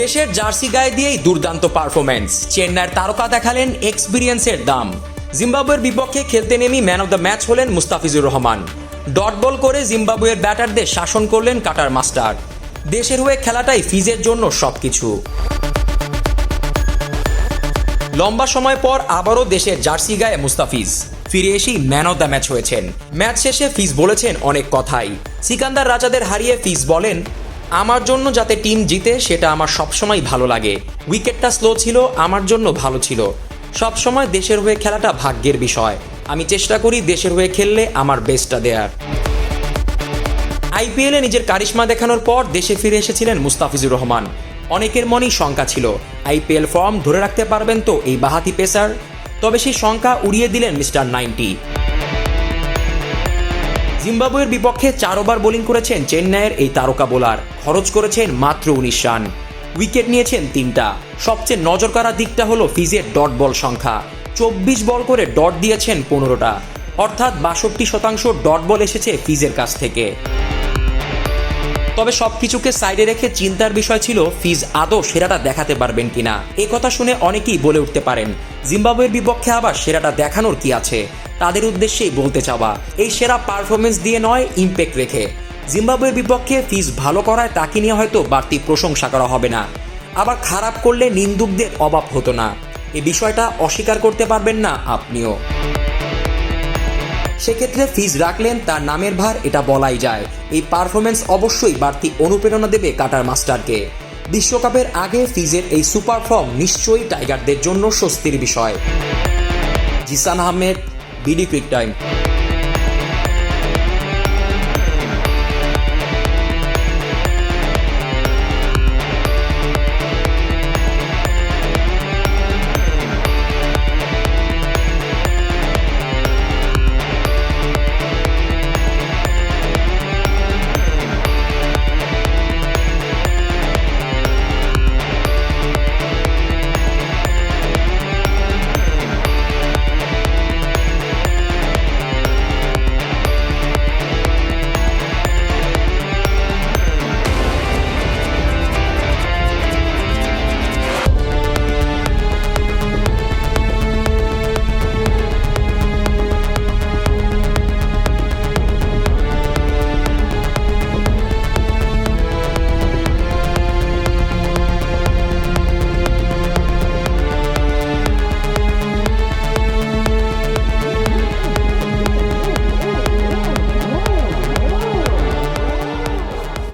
দেশের জার্সি গায়ে দিয়েই দুর্দান্ত পারফরমেন্স চেন্নাইয়ের তারকা দেখালেন এক্সপিরিয়েন্সের দাম। জিম্বাবুয়ের বিপক্ষে খেলতে নেমে ম্যান অব দ্য ম্যাচ হলেন মুস্তাফিজুর রহমান। ডট বল করে জিম্বাবুয়ের ব্যাটারদের শাসন করলেন কাটার মাস্টার। দেশের হয়ে খেলাটাই ফিজের জন্য সবকিছু। লম্বা সময় পর আবারও দেশের জার্সি গায়ে মুস্তাফিজ। ফিরে এসেই ম্যান অব দ্য ম্যাচ হয়েছেন। ম্যাচ শেষে ফিজ বলেছেন অনেক কথাই। সিকান্দার রাজাদের হারিয়ে ফিজ বলেন আমার জন্য যাতে টিম জিতে, সেটা আমার সবসময় ভালো লাগে। উইকেটটা স্লো ছিল, আমার জন্য ভালো ছিল। সবসময় দেশের হয়ে খেলাটা ভাগ্যের বিষয়। আমি চেষ্টা করি দেশের হয়ে খেললে আমার বেস্টটা দেয়ার। আইপিএলে নিজের কারিশমা দেখানোর পর দেশে ফিরে এসেছিলেন মুস্তাফিজুর রহমান। অনেকের মনেই শঙ্কা ছিল আইপিএল ফর্ম ধরে রাখতে পারবেন তো এই বাহাতি পেসার? তবে সেই শঙ্কা উড়িয়ে দিলেন মিস্টার নাইনটি। জিম্বাবুয়ের বিপক্ষে চার ওভার বোলিং করেছেন চেন্নাইয়ের এই তারকা বোলার। খরচ করেছেন মাত্র উনিশ রান। উইকেট নিয়েছেন তিনটা। সবচেয়ে নজর কাড়া দিকটা হলো ফিজের ডট বল সংখ্যা। চব্বিশ বল করে ডট দিয়েছেন পনেরোটা। অর্থাৎ বাষট্টি শতাংশ ডট বল এসেছে ফিজের কাছ থেকে। তবে সবকিছুকে সাইডে রেখে চিন্তার বিষয় ছিল, ফিজ আদৌ সেরাটা দেখাতে পারবেন কিনা? এ কথা শুনে অনেকেই বলে উঠতে পারেন, জিম্বাবুয়ের বিপক্ষে আবার সেরাটা দেখানোর কি আছে? তাদের উদ্দেশ্যেই বলতে চাওয়া, এই সেরা পারফরমেন্স দিয়ে নয়, ইম্প্যাক্ট রেখে। জিম্বাবুয়ের বিপক্ষে ফিজ ভালো করায় তাকে নিয়ে হয়তো বাড়তি প্রশংসা করা হবে না। আবার খারাপ করলে নিন্দুকদের অভাব হতো না। এ বিষয়টা অস্বীকার করতে পারবেন না আপনিও। সেক্ষেত্রে ফিজ রাখলেন, তার নামের ভার, এটা বলাই যায়। এই পারফরমেন্স অবশ্যই বাড়তি অনুপ্রেরণা দেবে কাটার মাস্টারকে। বিশ্বকাপের আগে ফিজের এই সুপার ফর্ম নিশ্চয়ই টাইগারদের জন্য স্বস্তির বিষয়। Zisan Ahmed BD quick time